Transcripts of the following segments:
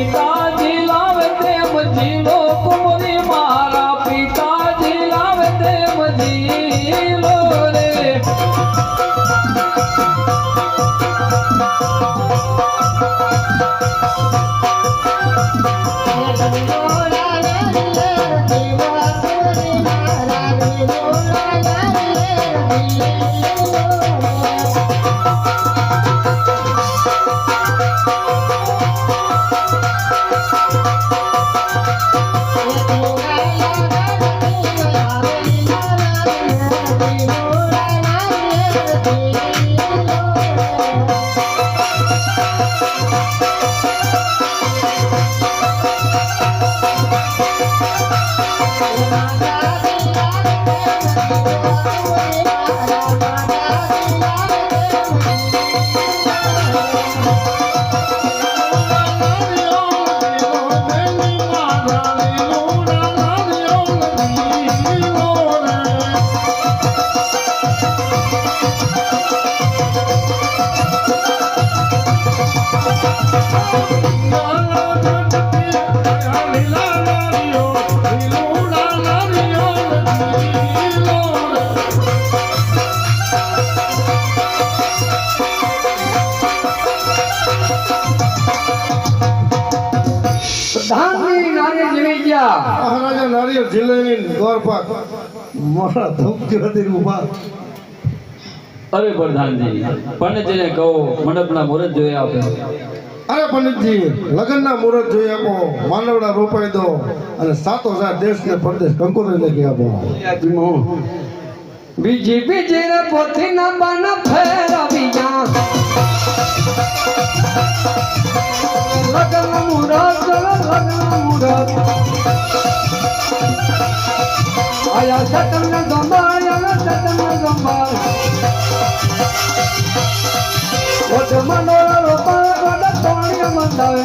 પિતાજી લાવે તેમ જીલો કુમરી મારા પિતાજી લાવે તેમ જીલો Bye. મહારાજા નારિયેળ જિલ્લાની ગોરપાક મારા ધમકી હતી ઊભા. અરે પ્રધાનજી પંડિતજીને કહો મંડપના મુહૂર્ત જોઈ આપો. અરે પંડિતજી લગ્નના મુહૂર્ત જોઈ આપો માનવડા રોપાઈ દો અને સાતો હજાર દેશ ને પરદેશ કંકોત્રી લખી આપો. બીજી બીજી રે પોથી ના બાના ફેરવિયા લગ્ન મુરત લગ્ન મુરત આયા સતમ ને ગંબાળ આયા સતમ ને ગંબાળ ઓટ મંડળ રોપા ગોડ તોણ્ય મંડાવે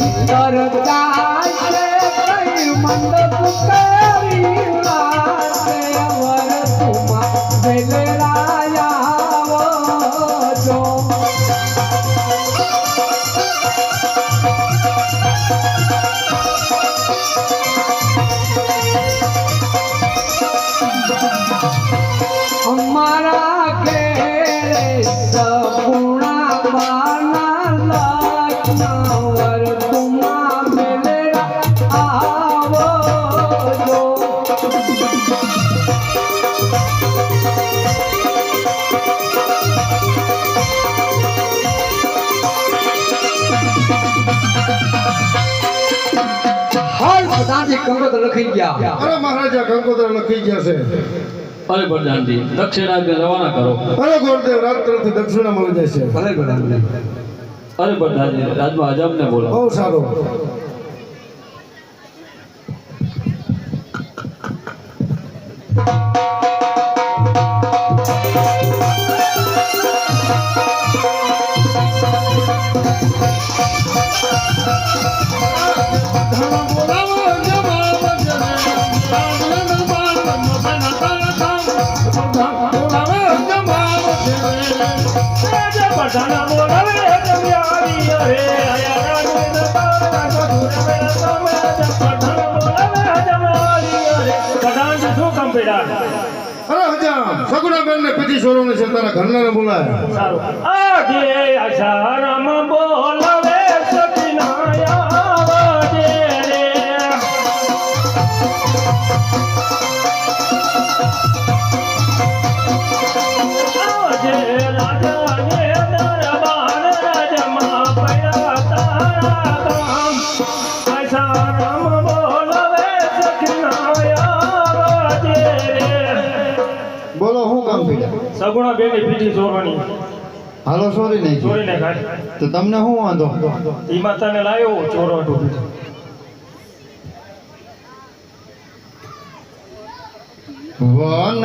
दरदास मंडप करी जी कंगोदर लखी गया। अरे महाराजा कंगोदर लखी गया से। अरे भगवान जी दक्षिणा में रवाना करो। अरे गुरुदेव रात तरफ़ दक्षिणा मल जैसे अरे भगवान ने अरे भगवान जी राज महाजम ने बोला। बहुत सारो। धर्म बोल। સગુણાબેન ને પચી સોરો ને છે તારા ઘરના ને બોલાય. સારું. આજે આશારામ બોલાવે સગુણા બેની બીજી ચોરવાની હાલો સોરી નહીં ચોરીને ખાય તો તમને શું વાંધો? ઈ માતાને લાવ્યો ચોરવાટું વન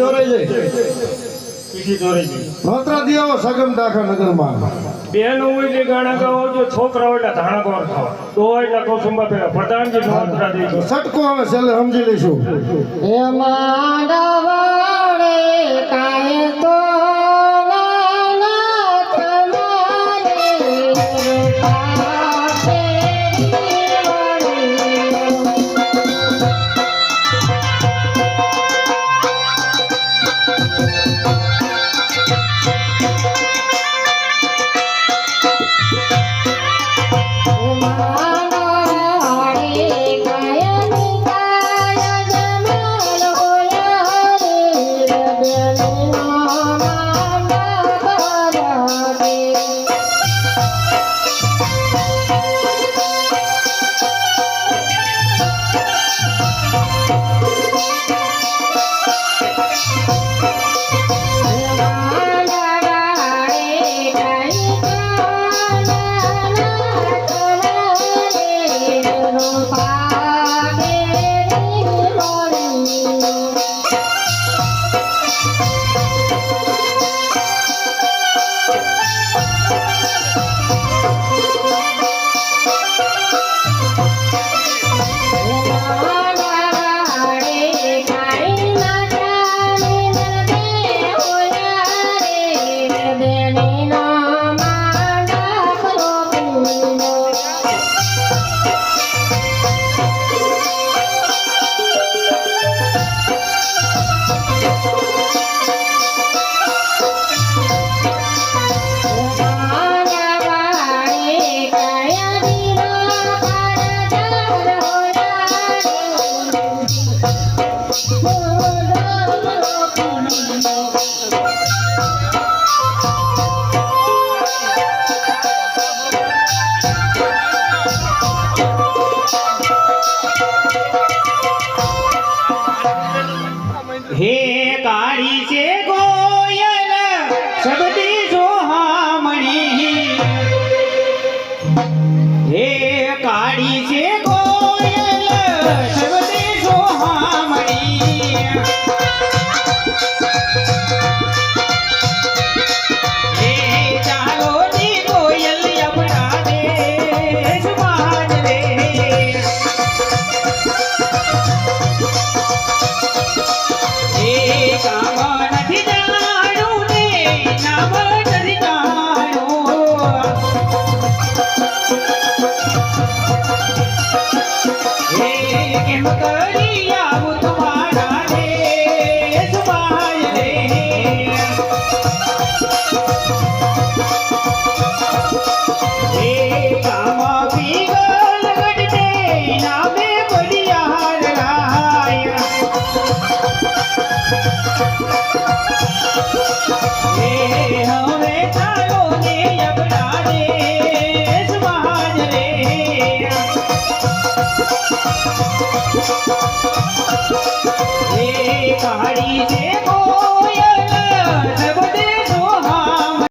પગાર જાય. પીઠી ચોરી ગઈ નોતરા દિયાવો સગમ દાખા નગરમાં. બેન હોય એટલે ગાણા ગાવો જો છોકરા હોય ધાણા ગોળ ખાવા. તો એટલે કૌસુંબા પેલા પ્રધાનજી નોતરા સટકો હવે છેલ્લે સમજી લઈશું. એ મારા વાળે કાય